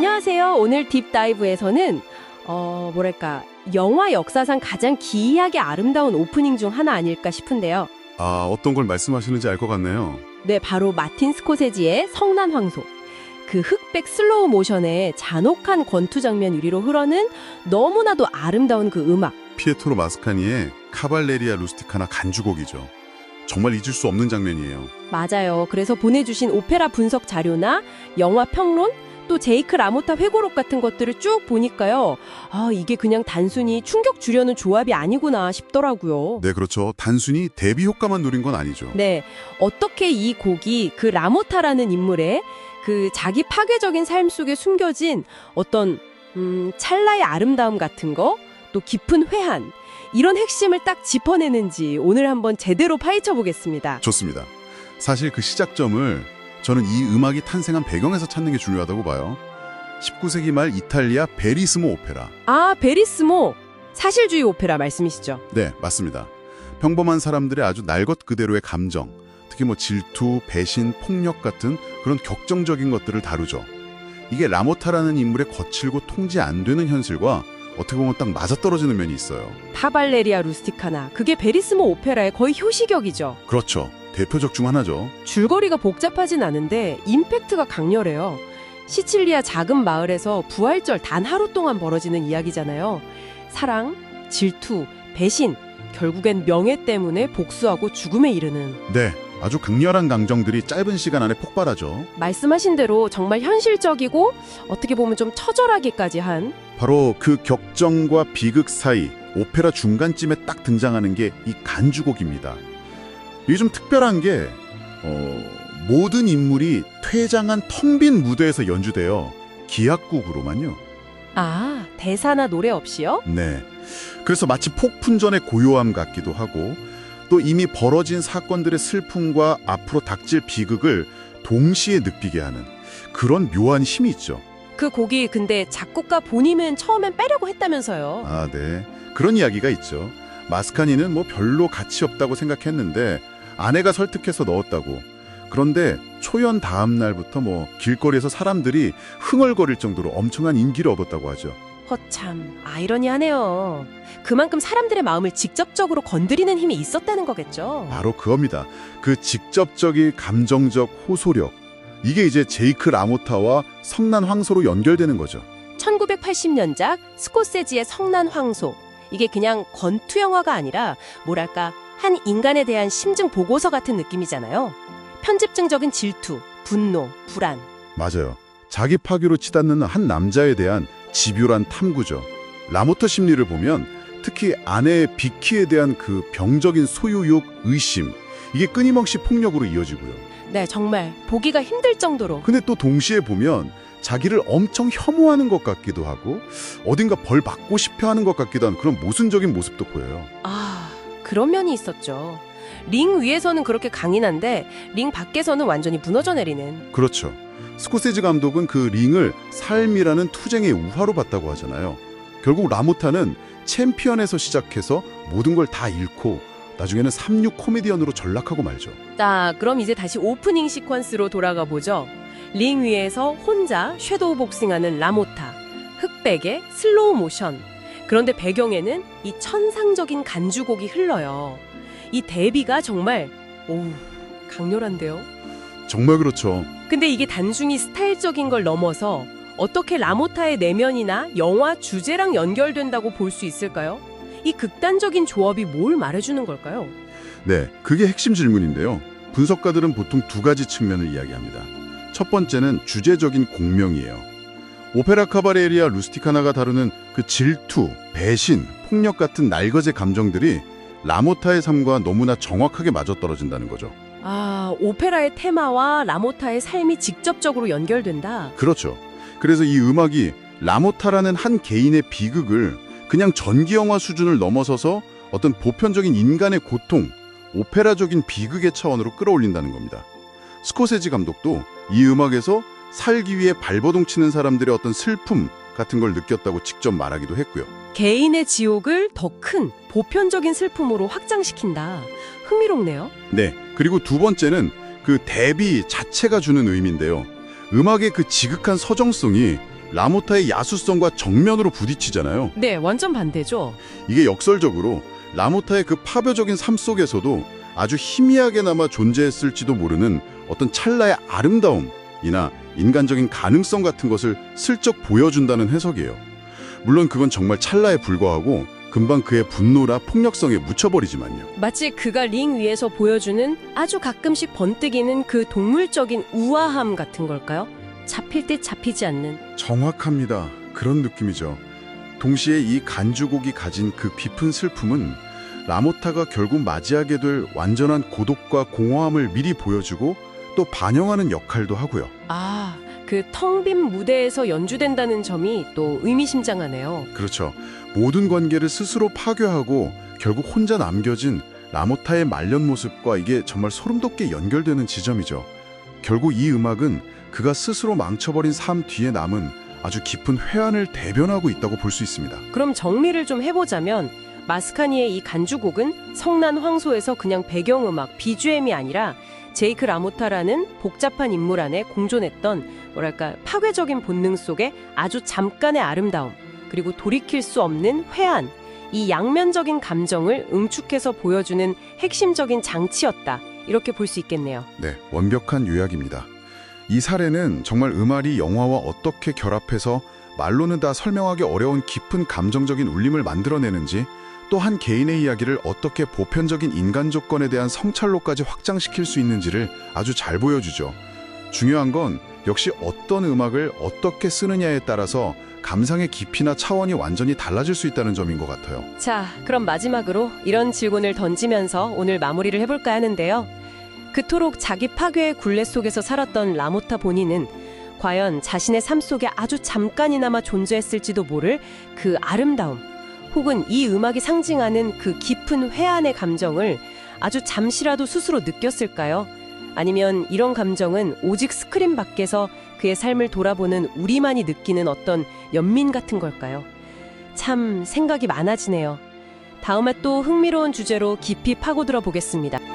안녕하세요. 오늘 딥다이브에서는 어, 뭐랄까 영화 역사상 가장 기이하게 아름다운 오프닝 중 하나 아닐까 싶은데요. 아, 어떤 걸 말씀하시는지 알 것 같네요. 네, 바로 마틴 스코세지의 성난 황소. 그 흑백 슬로우 모션의 잔혹한 권투 장면 유리로 흐르는 너무나도 아름다운 그 음악. 피에토로 마스카니의 카발레리아 루스티카나 간주곡이죠. 정말 잊을 수 없는 장면이에요. 맞아요. 그래서 보내주신 오페라 분석 자료나 영화 평론, 또 제이크 라모타 회고록 같은 것들을 쭉 보니까요. 아, 이게 그냥 단순히 충격 주려는 조합이 아니구나 싶더라고요. 네, 그렇죠. 단순히 데뷔 효과만 누린 건 아니죠. 네. 어떻게 이 곡이 그 라모타라는 인물의 그 자기 파괴적인 삶 속에 숨겨진 어떤 음, 찰나의 아름다움 같은 거, 또 깊은 회한 이런 핵심을 딱 짚어내는지 오늘 한번 제대로 파헤쳐 보겠습니다. 좋습니다. 사실 그 시작점을 저는 이 음악이 탄생한 배경에서 찾는 게 중요하다고 봐요. 19세기 말 이탈리아 베리스모 오페라. 아, 베리스모! 사실주의 오페라 말씀이시죠? 네, 맞습니다. 평범한 사람들의 아주 날 것 그대로의 감정, 특히 뭐 질투, 배신, 폭력 같은 그런 격정적인 것들을 다루죠. 이게 라모타라는 인물의 거칠고 통제 안 되는 현실과 어떻게 보면 딱 맞아떨어지는 면이 있어요. 파발레리아 루스티카나, 그게 베리스모 오페라의 거의 효시격이죠. 그렇죠. 대표적 중 하나죠. 줄거리가 복잡하진 않은데 임팩트가 강렬해요. 시칠리아 작은 마을에서 부활절 단 하루 동안 벌어지는 이야기잖아요. 사랑, 질투, 배신, 결국엔 명예 때문에 복수하고 죽음에 이르는 네, 아주 강렬한 감정들이 짧은 시간 안에 폭발하죠. 말씀하신 대로 정말 현실적이고 어떻게 보면 좀 처절하기까지 한 바로 그 격정과 비극 사이 오페라 중간쯤에 딱 등장하는 게 이 간주곡입니다. 이게 좀 특별한 게 어, 모든 인물이 퇴장한 텅 빈 무대에서 연주돼요. 기악곡으로만요. 아, 대사나 노래 없이요? 네. 그래서 마치 폭풍전의 고요함 같기도 하고 또 이미 벌어진 사건들의 슬픔과 앞으로 닥칠 비극을 동시에 느끼게 하는 그런 묘한 힘이 있죠. 그 곡이 근데 작곡가 본인은 처음엔 빼려고 했다면서요. 아, 네. 그런 이야기가 있죠. 마스카니는 뭐 별로 가치 없다고 생각했는데 아내가 설득해서 넣었다고. 그런데 초연 다음 날부터 뭐 길거리에서 사람들이 흥얼거릴 정도로 엄청난 인기를 얻었다고 하죠. 허참 아이러니하네요. 그만큼 사람들의 마음을 직접적으로 건드리는 힘이 있었다는 거겠죠. 바로 그겁니다. 그 직접적인 감정적 호소력. 이게 이제 제이크 라모타와 성난 황소로 연결되는 거죠. 1980년작 스코세지의 성난 황소. 이게 그냥 권투 영화가 아니라 뭐랄까 한 인간에 대한 심증 보고서 같은 느낌이잖아요. 편집증적인 질투, 분노, 불안. 맞아요. 자기 파괴로 치닫는 한 남자에 대한 집요란 탐구죠. 라모터 심리를 보면 특히 아내의 비키에 대한 그 병적인 소유욕, 의심 이게 끊임없이 폭력으로 이어지고요. 네, 정말 보기가 힘들 정도로. 근데 또 동시에 보면 자기를 엄청 혐오하는 것 같기도 하고 어딘가 벌 받고 싶어 하는 것 같기도 한 그런 모순적인 모습도 보여요. 아, 그런 면이 있었죠. 링 위에서는 그렇게 강인한데 링 밖에서는 완전히 무너져 내리는. 그렇죠. 스코세지 감독은 그 링을 삶이라는 투쟁의 우화로 봤다고 하잖아요. 결국 라모타는 챔피언에서 시작해서 모든 걸 다 잃고 나중에는 삼육 코미디언으로 전락하고 말죠. 자, 그럼 이제 다시 오프닝 시퀀스로 돌아가 보죠. 링 위에서 혼자 섀도우 복싱하는 라모타. 흑백의 슬로우 모션. 그런데 배경에는 이 천상적인 간주곡이 흘러요. 이 대비가 정말 오우 강렬한데요. 정말 그렇죠. 근데 이게 단순히 스타일적인 걸 넘어서 어떻게 라모타의 내면이나 영화 주제랑 연결된다고 볼 수 있을까요? 이 극단적인 조합이 뭘 말해주는 걸까요? 네, 그게 핵심 질문인데요. 분석가들은 보통 두 가지 측면을 이야기합니다. 첫 번째는 주제적인 공명이에요. 오페라 카바레리아 루스티카나가 다루는 그 질투, 배신, 폭력 같은 날것의 감정들이 라모타의 삶과 너무나 정확하게 맞아떨어진다는 거죠. 아, 오페라의 테마와 라모타의 삶이 직접적으로 연결된다? 그렇죠. 그래서 이 음악이 라모타라는 한 개인의 비극을 그냥 전기영화 수준을 넘어서서 어떤 보편적인 인간의 고통, 오페라적인 비극의 차원으로 끌어올린다는 겁니다. 스코세지 감독도 이 음악에서 살기 위해 발버둥 치는 사람들의 어떤 슬픔 같은 걸 느꼈다고 직접 말하기도 했고요. 개인의 지옥을 더 큰 보편적인 슬픔으로 확장시킨다. 흥미롭네요. 네, 그리고 두 번째는 그 대비 자체가 주는 의미인데요. 음악의 그 지극한 서정성이 라모타의 야수성과 정면으로 부딪히잖아요. 네, 완전 반대죠. 이게 역설적으로 라모타의 그 파벼적인 삶 속에서도 아주 희미하게나마 존재했을지도 모르는 어떤 찰나의 아름다움 이나 인간적인 가능성 같은 것을 슬쩍 보여준다는 해석이에요. 물론 그건 정말 찰나에 불과하고 금방 그의 분노나 폭력성에 묻혀버리지만요. 마치 그가 링 위에서 보여주는 아주 가끔씩 번뜩이는 그 동물적인 우아함 같은 걸까요? 잡힐 때 잡히지 않는. 정확합니다. 그런 느낌이죠. 동시에 이 간주곡이 가진 그 깊은 슬픔은 라모타가 결국 맞이하게 될 완전한 고독과 공허함을 미리 보여주고 또 반영하는 역할도 하고요. 아, 그 텅 빈 무대에서 연주된다는 점이 또 의미심장하네요. 그렇죠. 모든 관계를 스스로 파괴하고 결국 혼자 남겨진 라모타의 말년 모습과 이게 정말 소름 돋게 연결되는 지점이죠. 결국 이 음악은 그가 스스로 망쳐버린 삶 뒤에 남은 아주 깊은 회한을 대변하고 있다고 볼 수 있습니다. 그럼 정리를 좀 해보자면 마스카니의 이 간주곡은 성난 황소에서 그냥 배경음악, BGM이 아니라 제이크 라모타라는 복잡한 인물 안에 공존했던 뭐랄까 파괴적인 본능 속에 아주 잠깐의 아름다움 그리고 돌이킬 수 없는 회한 이 양면적인 감정을 응축해서 보여주는 핵심적인 장치였다 이렇게 볼 수 있겠네요. 네, 완벽한 요약입니다. 이 사례는 정말 음알이 영화와 어떻게 결합해서 말로는 다 설명하기 어려운 깊은 감정적인 울림을 만들어내는지 또한 개인의 이야기를 어떻게 보편적인 인간 조건에 대한 성찰로까지 확장시킬 수 있는지를 아주 잘 보여주죠. 중요한 건 역시 어떤 음악을 어떻게 쓰느냐에 따라서 감상의 깊이나 차원이 완전히 달라질 수 있다는 점인 것 같아요. 자, 그럼 마지막으로 이런 질문을 던지면서 오늘 마무리를 해볼까 하는데요. 그토록 자기 파괴의 굴레 속에서 살았던 라모타 본인은 과연 자신의 삶 속에 아주 잠깐이나마 존재했을지도 모를 그 아름다움, 혹은 이 음악이 상징하는 그 깊은 회한의 감정을 아주 잠시라도 스스로 느꼈을까요? 아니면 이런 감정은 오직 스크린 밖에서 그의 삶을 돌아보는 우리만이 느끼는 어떤 연민 같은 걸까요? 참 생각이 많아지네요. 다음에 또 흥미로운 주제로 깊이 파고들어 보겠습니다.